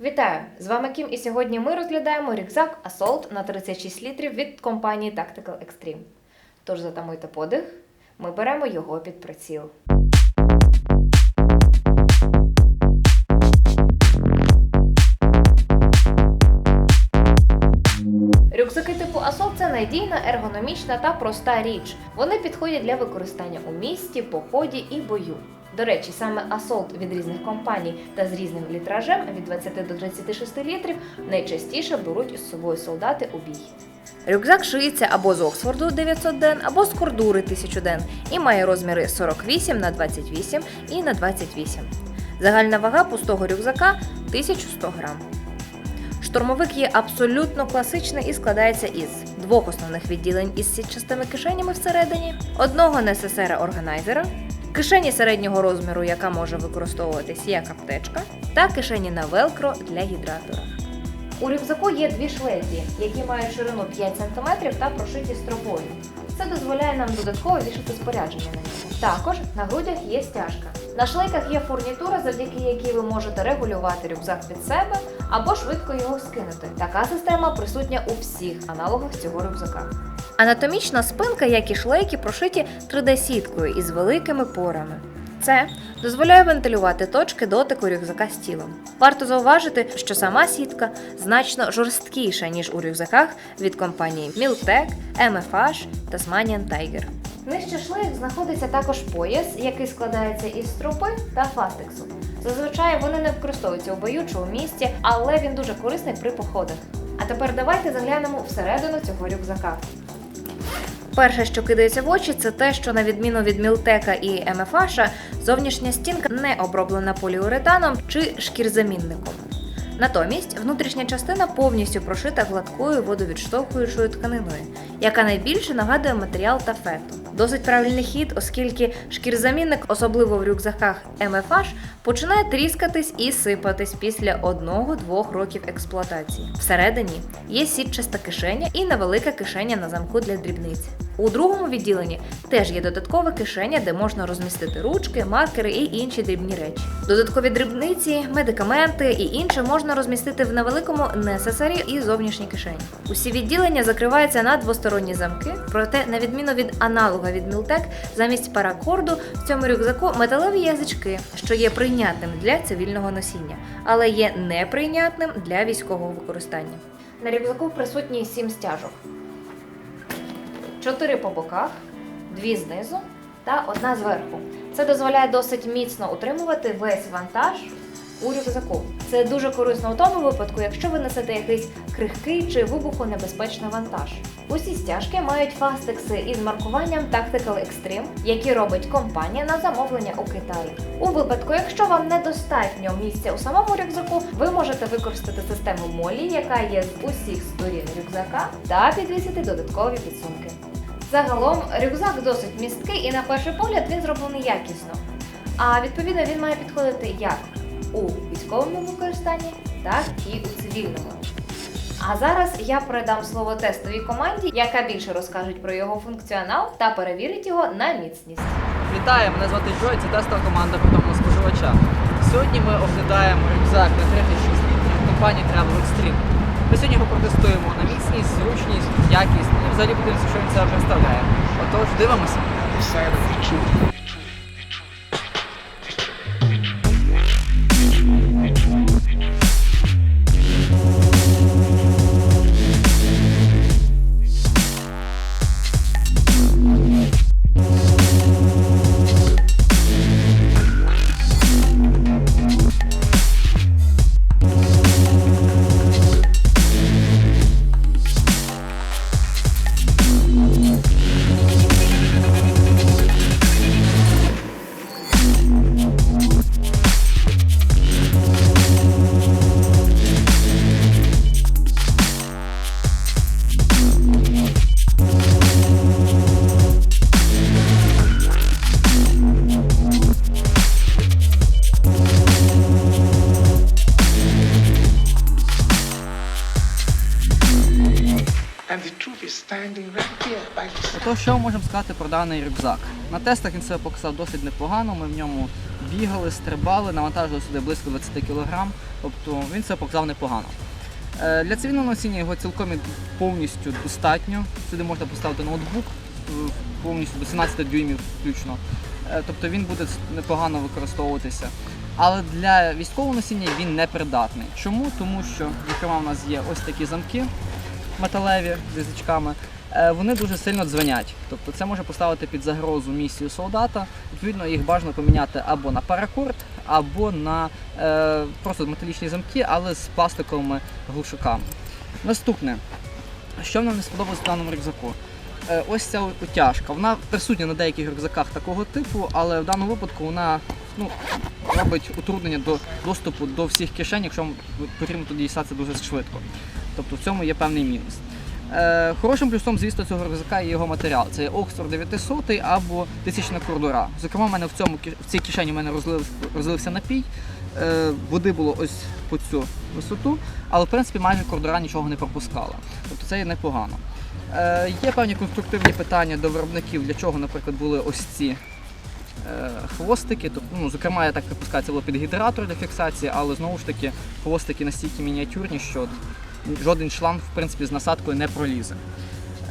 Вітаю! З вами Кім, і сьогодні ми розглядаємо рюкзак Assault на 36 літрів від компанії Tactical Extreme. Тож затамуйте подих, ми беремо його під приціл. Рюкзаки типу Assault – це надійна, ергономічна та проста річ. Вони підходять для використання у місті, поході і бою. До речі, саме Assault від різних компаній та з різним літражем від 20 до 36 літрів найчастіше беруть із собою солдати у бій. Рюкзак шиється або з Оксфорду 900 ден, або з кордури 1000 ден і має розміри 48 на 28 і на 28. Загальна вага пустого рюкзака 1100 грам. Штурмовик є абсолютно класичний і складається із двох основних відділень із сітчастими кишенями всередині, одного несесера органайзера, кишені середнього розміру, яка може використовуватись як аптечка, та кишені на велкро для гідратора. У рюкзаку є дві шлейки, які мають ширину 5 см та прошиті стропою. Це дозволяє нам додатково вішати спорядження на ньому. Також на грудях є стяжка. На шлейках є фурнітура, завдяки якій ви можете регулювати рюкзак під себе або швидко його скинути. Така система присутня у всіх аналогах цього рюкзака. Анатомічна спинка, як і шлейки, прошиті 3D-сіткою із великими порами. Це дозволяє вентилювати точки дотику рюкзака з тілом. Варто зауважити, що сама сітка значно жорсткіша, ніж у рюкзаках від компанії Miltec, MFH Tasmanian Tiger. Нижче шлейк знаходиться також пояс, який складається із стропи та фастексу. Зазвичай вони не використовуються у бою місті, але він дуже корисний при походах. А тепер давайте заглянемо всередину цього рюкзака. Перше, що кидається в очі, це те, що на відміну від Мілтека і МФАша, зовнішня стінка не оброблена поліуретаном чи шкірзамінником. Натомість внутрішня частина повністю прошита гладкою водовідштовхуючою тканиною, яка найбільше нагадує матеріал тафету. Досить правильний хід, оскільки шкірзамінник, особливо в рюкзаках MFH, починає тріскатись і сипатись після 1-2 років експлуатації. Всередині є сітчаста кишеня і невелика кишеня на замку для дрібниць. У другому відділенні теж є додаткова кишеня, де можна розмістити ручки, маркери і інші дрібні речі. Додаткові дрібниці, медикаменти і інше можна розмістити в невеликому несесарі і зовнішній кишені. Усі відділення закриваються на двосторонні замки, проте, на відміну від аналога від Мілтек, замість паракорду в цьому рюкзаку металеві язички, що є прийнятним для цивільного носіння, але є неприйнятним для військового використання. На рюкзаку присутні сім стяжок. Чотири по боках, дві знизу та одна зверху. Це дозволяє досить міцно утримувати весь вантаж у рюкзаку. Це дуже корисно у тому випадку, якщо ви несете якийсь крихкий чи вибухонебезпечний вантаж. Усі стяжки мають фастекси із маркуванням Tactical Extreme, які робить компанія на замовлення у Китаї. У випадку, якщо вам недостатньо місця у самому рюкзаку, ви можете використати систему Молі, яка є з усіх сторін рюкзака, та підвісити додаткові підсумки. Загалом рюкзак досить місткий і на перший погляд він зроблений якісно. А відповідно він має підходити як у військовому використанні, так і у цивільному. А зараз я передам слово тестовій команді, яка більше розкаже про його функціонал та перевірить його на міцність. Вітаю, мене звати Джой, це тестова команда питомого споживача. Сьогодні ми оглядаємо рюкзак на 36 літрів компанії Travel Extreme. Ми сьогодні його протестуємо на міцність, зручність, якість і взагалі подивимося, що він себе представляє. Отож, дивимося. And що ми можемо сказати про даний рюкзак? На тестах він себе показав досить непогано. Ми в ньому бігали, стрибали, навантажили сюди близько 20 кг, тобто він себе показав непогано. Е, Для цивільного носіння його цілком повністю достатньо. Сюди можна поставити ноутбук е, повністю до 17 дюймів включно. Е, Тобто він буде непогано використовуватися. Але для військового носіння він не придатний. Чому? Тому що, зокрема, у нас є ось такі замки металеві з язичками. Е, Вони дуже сильно дзвенять. Тобто це може поставити під загрозу місію солдата. Відповідно, їх бажано поміняти або на паракорд, або на е, просто металічні замки, але з пластиковими глушаками. Наступне, що нам не сподобалось в даному рюкзаку? Е, ось ця утяжка. Вона присутня на деяких рюкзаках такого типу, але в даному випадку вона ну, робить утруднення до доступу до всіх кишень, якщо потрібно туди дістатися дуже швидко. Тобто в цьому є певний мінус. Е, хорошим плюсом, звісно, цього рюкзака є його матеріал. Це є Oxford 900 або тисячна кордура. Зокрема, в мене в цьому в цій кишені в мене розлив, розлився напій. Е, води було ось по цю висоту, але в принципі майже кордура нічого не пропускала. Тобто це є непогано. Е, є певні конструктивні питання до виробників, для чого, наприклад, були ось ці хвостики. Тобто, ну, зокрема, я так припускаю, це було під гідратор для фіксації, але знову ж таки хвостики настільки мініатюрні, що жоден шланг в принципі, з насадкою не пролізе.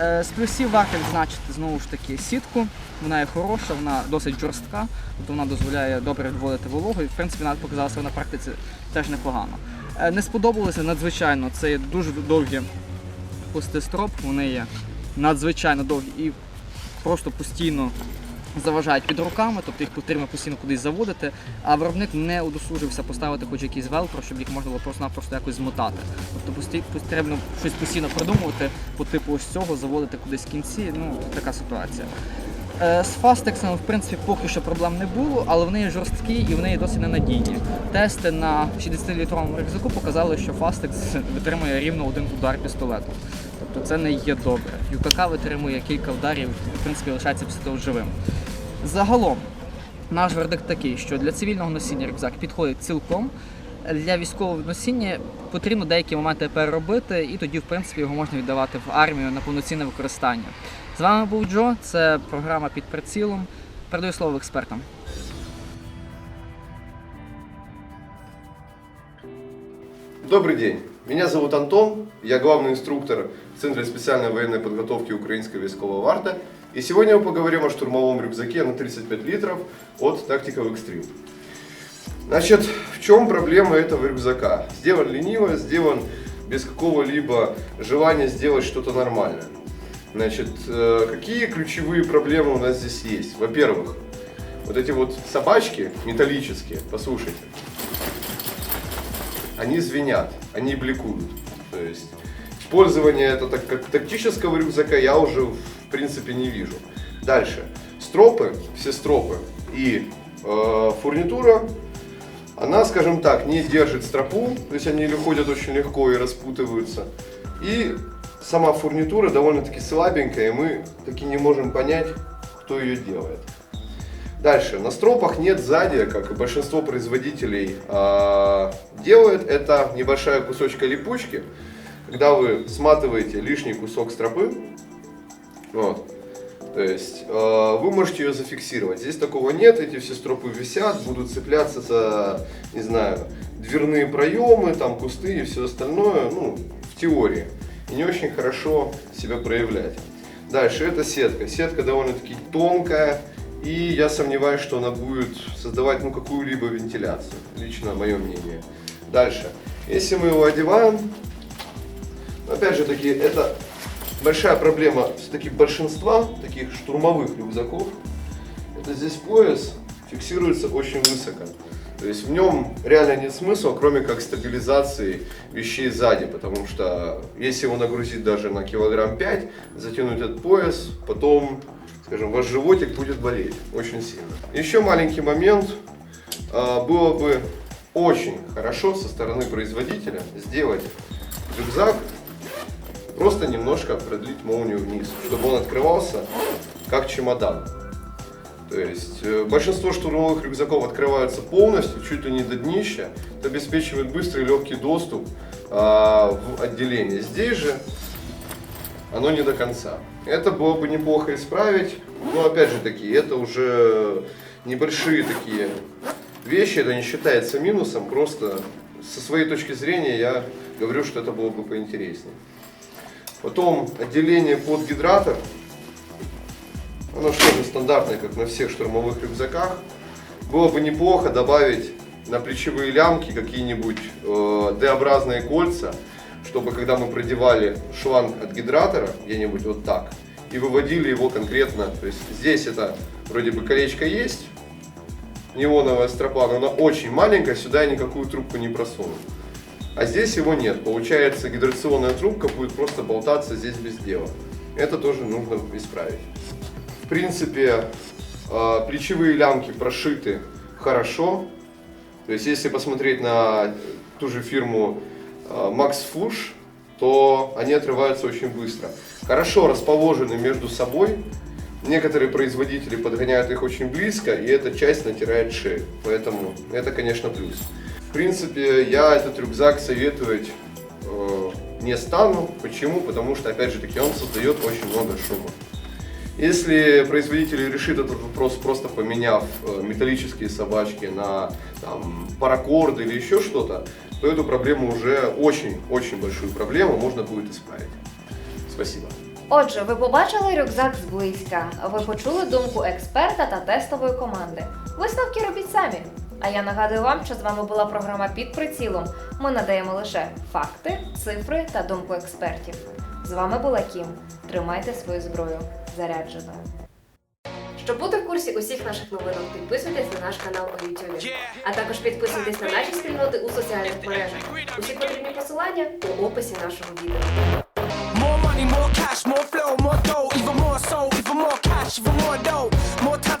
Е, З плюсів варто відзначити знову ж таки сітку. Вона є хороша, вона досить жорстка, тобто вона дозволяє добре відводити вологу і в принципі вона показала себе на практиці теж непогано. Е, Не сподобалося надзвичайно, це є дуже довгі пусти строп, вони є надзвичайно довгі і просто постійно заважають під руками, тобто їх потрібно постійно кудись заводити, а виробник не удосужився поставити хоч якийсь велкро, щоб їх можна було просто-напросто якось змотати. Тобто потрібно щось постійно придумувати по типу ось цього, заводити кудись в кінці. Ну, така ситуація. Е, З фастексом, в принципі, поки що проблем не було, але вони жорсткі і вони досить ненадійні. Тести на 60-літровому рюкзаку показали, що фастекс витримує рівно один удар пістолету. Тобто це не є добре. ЮКК витримує кілька ударів, в принципі, лишається після живим. Загалом, наш вердикт такий, що для цивільного носіння рюкзак підходить цілком. Для військового носіння потрібно деякі моменти переробити, і тоді, в принципі, його можна віддавати в армію на повноцінне використання. З вами був Джо, це програма під прицілом. Передаю слово експертам. Добрый день. Меня зовут Антон, я главный инструктор в Центре специальной военной подготовки Украинской військового варта. И сегодня мы поговорим о штурмовом рюкзаке на 35 литров от Tactical Extreme. Значит, в чем проблема этого рюкзака? Сделан лениво, сделан без какого-либо желания сделать что-то нормальное. Значит, э, какие ключевые проблемы у нас здесь есть? Во-первых, вот эти вот собачки металлические, послушайте, они звенят, они бликуют. То есть использование это так, как тактического рюкзака я уже в принципе не вижу. Дальше. Стропы, все стропы и э, фурнитура, она, скажем так, не держит стропу, то есть они ходят очень легко и распутываются. И сама фурнитура довольно-таки слабенькая, и мы таки не можем понять, кто ее делает. Дальше. На стропах нет сзади, как и большинство производителей а, делает. Это небольшая кусочка липучки. Когда вы сматываете лишний кусок стропы, вот, то есть э, вы можете ее зафиксировать. Здесь такого нет, эти все стропы висят, будут цепляться за, не знаю, дверные проемы, там кусты и все остальное, ну, в теории. И не очень хорошо себя проявлять. Дальше, это сетка. Сетка довольно-таки тонкая, и я сомневаюсь, что она будет создавать ну, какую-либо вентиляцию. Лично мое мнение. Дальше. Если мы его одеваем, опять же таки, это большая проблема все-таки большинства таких штурмовых рюкзаков. Это здесь пояс фиксируется очень высоко. То есть в нем реально нет смысла, кроме как стабилизации вещей сзади, потому что если его нагрузить даже на килограмм 5, затянуть этот пояс, потом, скажем, ваш животик будет болеть очень сильно. Еще маленький момент. А, Было бы очень хорошо со стороны производителя сделать рюкзак, просто немножко продлить молнию вниз, чтобы он открывался как чемодан. То есть э, большинство штурмовых рюкзаков открываются полностью, чуть ли не до днища. Это обеспечивает быстрый и легкий доступ а, в отделение. Здесь же оно не до конца. Это было бы неплохо исправить, но опять же таки, это уже небольшие такие вещи, это не считается минусом, просто со своей точки зрения я говорю, что это было бы поинтереснее. Потом отделение под гидратор, оно же тоже стандартное, как на всех штурмовых рюкзаках. Было бы неплохо добавить на плечевые лямки какие-нибудь э, D-образные кольца, чтобы когда мы продевали шланг от гидратора, где-нибудь вот так, и выводили его конкретно, то есть здесь это вроде бы колечко есть, неоновая стропа, но она очень маленькая, сюда я никакую трубку не просуну. А здесь его нет. Получается, гидрационная трубка будет просто болтаться здесь без дела. Это тоже нужно исправить. В принципе, э, плечевые лямки прошиты хорошо. То есть, если посмотреть на ту же фирму э, Max Fush, то они отрываются очень быстро. Хорошо расположены между собой. Некоторые производители подгоняют их очень близко, и эта часть натирает шею. Поэтому это, конечно, плюс. В принципе, я этот рюкзак советовать э, не стану. Почему? Потому что, опять же таки, он создает очень много шума. Если производитель решит этот вопрос, просто поменяв э, металлические собачки на там, паракорды или еще что-то, то эту проблему уже очень-очень большую проблему можно будет исправить. Спасибо. Отже, ви побачили рюкзак зблизька, ви почули думку експерта та тестової команди. Висновки робіть самі. А я нагадую вам, що з вами була програма під прицілом. Ми надаємо лише факти, цифри та думку експертів. З вами була Кім. Тримайте свою зброю зарядженою. Щоб бути в курсі усіх наших новинок, підписуйтесь на наш канал у YouTube. А також підписуйтесь на наші спільноти у соціальних мережах. Усі потрібні посилання у описі нашого відео. More money, more cash, more flow, more dough, even more soul, even more cash, even more dough. More time